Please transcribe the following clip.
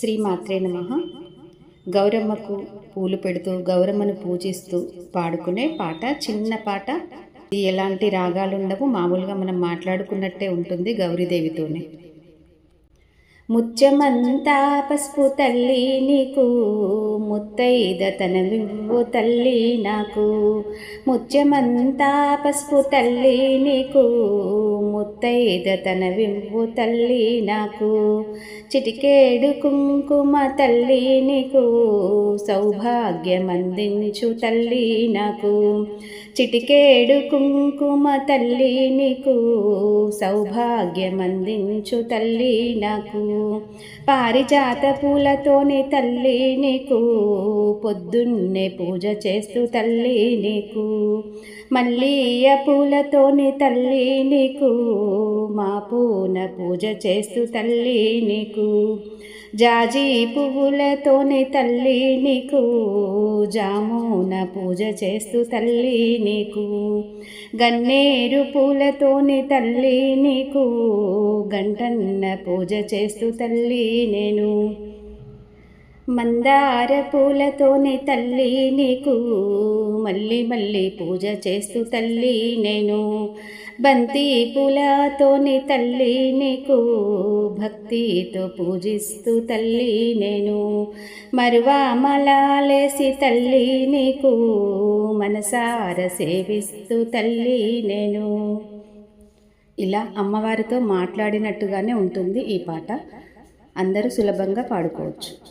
శ్రీ మాత్రే నమ. గౌరమ్మకు పూలు పెడుతూ గౌరమ్మను పూజిస్తూ పాడుకునే పాట చిన్న పాట. ఇది ఎలాంటి రాగాలు ఉండవు మామూలుగా మనం మాట్లాడుకున్నట్టే ఉంటుంది గౌరీదేవితోనే. ముత్యమంతా పసుపు తల్లి నీకు ముత్తైద తనలివ్వు తల్లి నాకు. ముత్యమంతా పసుపు తల్లి నీకు ముత్తైద తనవివ్వు తల్లి నాకు. చిటికేడు కుంకుమ తల్లి నీకు సౌభాగ్యమందించు తల్లి నాకు. చిటికేడు కుంకుమ తల్లి నీకు సౌభాగ్యమందించు తల్లి నాకు. పారిజాత పూలతోనే తల్లి నీకు పొద్దున్నే పూజ చేస్తూ తల్లి నీకు. మల్లియ పూలతోనే తల్లి నీకు మా పూన పూజ చేస్తూ తల్లి నీకు. జాజీ పువ్వులతోనే తల్లి నీకు జామున పూజ చేస్తూ తల్లి నీకు గన్నేరు పూలతోనే తల్లి నీకు గంటన్న పూజ చేస్తూ తల్లి నేను. మందార పూలతోని తల్లి నీకు. మళ్ళీ మళ్ళీ పూజ చేస్తూ తల్లి నేను. బంతి పూలతోనే తల్లి నీకు. భక్తితో పూజిస్తూ తల్లి నేను. మరువా మలాలేసి తల్లి నీకు. మనసార సేవిస్తూ తల్లి నేను. ఇలా అమ్మవారితో మాట్లాడినట్టుగానే ఉంటుంది ఈ పాట. అందరూ సులభంగా పాడుకోవచ్చు.